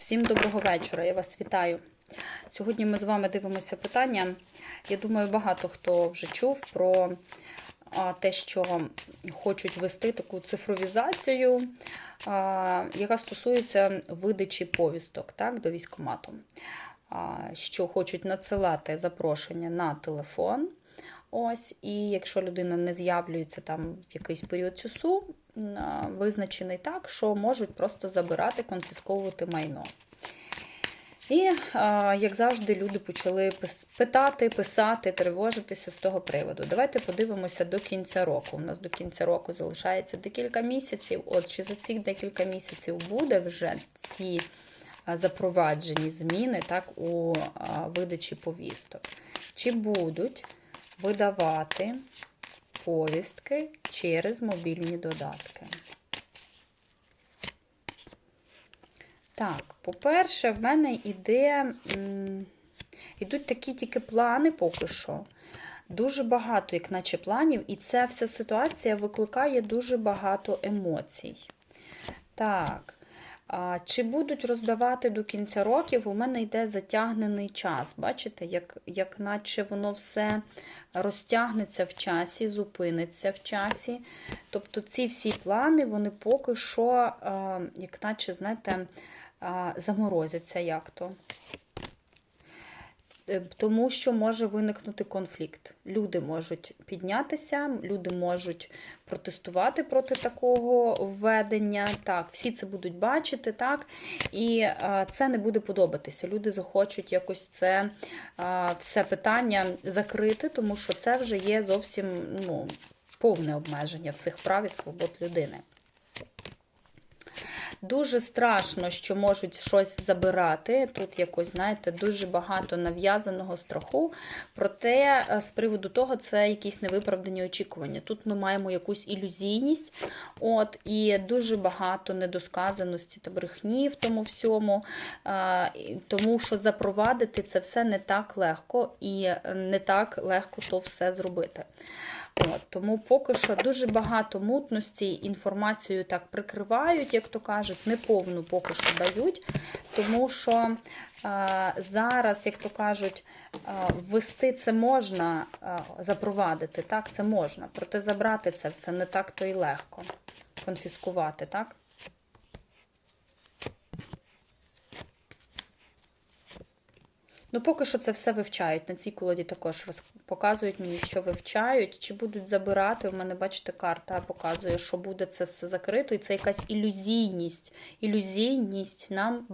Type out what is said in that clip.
Всім доброго вечора, я вас вітаю. Сьогодні ми з вами дивимося питання. Я думаю, багато хто вже чув про те, що хочуть вести таку цифровізацію, яка стосується видачі повісток так, до військкомату. Що хочуть надсилати запрошення на телефон. Ось, і якщо людина не з'явлюється там в якийсь період часу, визначений так, що можуть просто забирати, конфісковувати майно. І, як завжди, люди почали питати, писати, тривожитися з того приводу. Давайте подивимося до кінця року. У нас до кінця року залишається декілька місяців. От чи за ці декілька місяців буде вже ці запроваджені зміни так, у видачі повісток? Чи будуть видавати повістки через мобільні додатки? Так, по-перше, в мене іде, йдуть такі тільки плани поки що. Дуже багато, як наче планів, і ця вся ситуація викликає дуже багато емоцій. Так. Чи будуть роздавати до кінця років? У мене йде затягнений час. Бачите, як, як наче воно все розтягнеться в часі, зупиниться в часі. Тобто ці всі плани, вони поки що, як наче, знаєте, заморозяться як-то. Е, Тому що може виникнути конфлікт. Люди можуть піднятися, люди можуть протестувати проти такого введення. Так, всі це будуть бачити, так, і е, це не буде подобатися. Люди захочуть якось це е, все питання закрити, тому що це вже є зовсім ну, повне обмеження всіх прав і свобод людини. Дуже страшно, що можуть щось забирати. Тут якось, знаєте, дуже багато нав'язаного страху. Проте, е, з приводу того, це якісь невиправдані очікування. Тут ми маємо якусь ілюзійність, от, і дуже багато недосказаності та брехні в тому всьому, е, тому що запровадити це все не так легко і не так легко то все зробити. От, тому поки що дуже багато мутності, інформацію так прикривають, як то кажуть, неповну поки що дають, тому що е, зараз, як то кажуть, е, ввести це можна, е, запровадити, так, це можна, проте забрати це все не так то і легко, конфіскувати, так? Ну, поки що це все вивчають. На цій колоді також роз... показують мені, що вивчають. Чи будуть забирати? У мене, бачите, карта показує, що буде це все закрито, і це якась ілюзійність. Ілюзійність нам